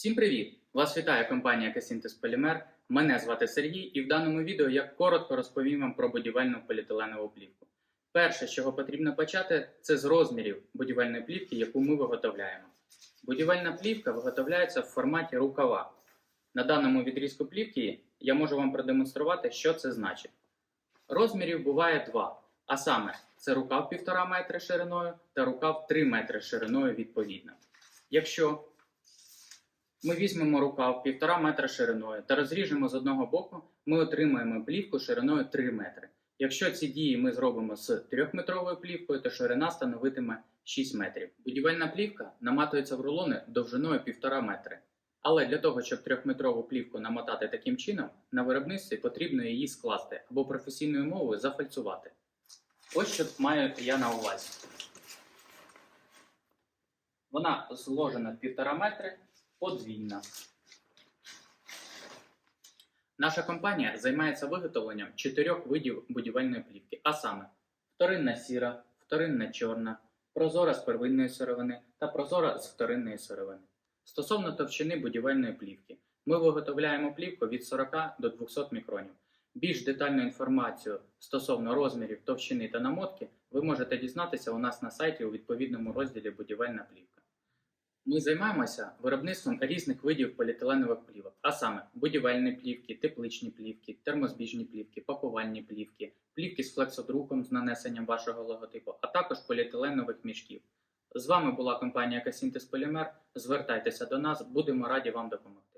Всім привіт! Вас вітає компанія Касінтес Полімер. Мене звати Сергій, і в даному відео я коротко розповім вам про будівельну поліетиленову плівку. Перше, з чого потрібно почати, це з розмірів будівельної плівки, яку ми виготовляємо. Будівельна плівка виготовляється в форматі рукава. На даному відрізку плівки я можу вам продемонструвати, що це значить. Розмірів буває два, а саме це рукав 1,5 метри шириною та рукав 3 метри шириною відповідно. Якщо ми візьмемо рукав 1,5 метра шириною та розріжемо з одного боку, ми отримаємо плівку шириною 3 метри. Якщо ці дії ми зробимо з 3-метровою плівкою, то ширина становитиме 6 метрів. Будівельна плівка наматується в рулони довжиною 1,5 метри. Але для того, щоб 3-метрову плівку намотати таким чином, на виробництві потрібно її скласти або професійною мовою зафальцувати. Ось що маю я на увазі. Вона зложена 1,5 метри, подвійна. Наша компанія займається виготовленням чотирьох видів будівельної плівки, а саме вторинна сіра, вторинна чорна, прозора з первинної сировини та прозора з вторинної сировини. Стосовно товщини будівельної плівки, ми виготовляємо плівку від 40 до 200 мікронів. Більш детальну інформацію стосовно розмірів, товщини та намотки ви можете дізнатися у нас на сайті у відповідному розділі Будівельна плівка. Ми займаємося виробництвом різних видів поліетиленових плівок, а саме будівельні плівки, тепличні плівки, термозбіжні плівки, пакувальні плівки, плівки з флексодруком з нанесенням вашого логотипу, а також поліетиленових мішків. З вами була компанія Касінтес Полімер. Звертайтеся до нас, будемо раді вам допомогти.